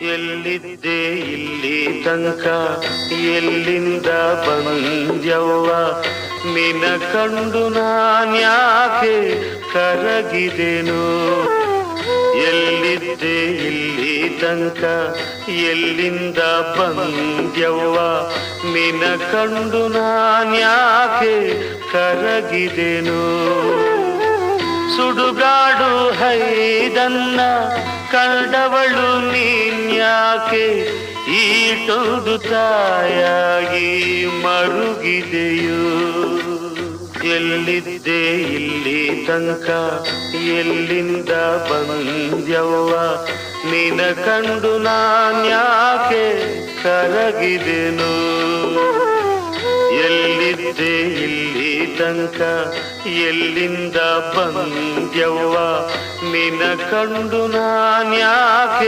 ಎಲ್ಲಿದ್ದೆ ಇಲ್ಲಿ ತನಕ, ಎಲ್ಲಿಂದ ಬಂದ್ಯವ್ವ? ನಿನ ಕಂಡು ನಾನ್ಯಾಕೆ ಕರಗಿದೆನು? ಎಲ್ಲಿದ್ದೆ ಇಲ್ಲಿ ತನಕ, ಎಲ್ಲಿಂದ ಬಂದ್ಯವ್ವ? ನಿನ ಕಂಡು ನಾನ್ಯಾಕೆ ಕರಗಿದೆನು? ಸುಡುಗಾಡು ಹೈದನ್ನ ಕಂಡವಳು ನೀನ್ಯಾಕೆ ಈಟೊಂದು ತಾಯಾಗಿ ಮರುಗಿದೆಯೋ. ಎಲ್ಲಿದ್ದೆ ಇಲ್ಲಿ ತನಕ, ಎಲ್ಲಿಂದ ಬಂದ್ಯವ್ವ? ನಿನ ಕಂಡು ನಾನ್ಯಾಕೆ ಕರಗಿದೆನು? ಎಲ್ಲಿದ್ದೆ ಇಲ್ಲಿ ತನಕ, ಎಲ್ಲಿಂದ ಬಂದ್ಯವ್ವ? ನಿನ ಕಂಡು ನಾನ್ಯಾಕೆ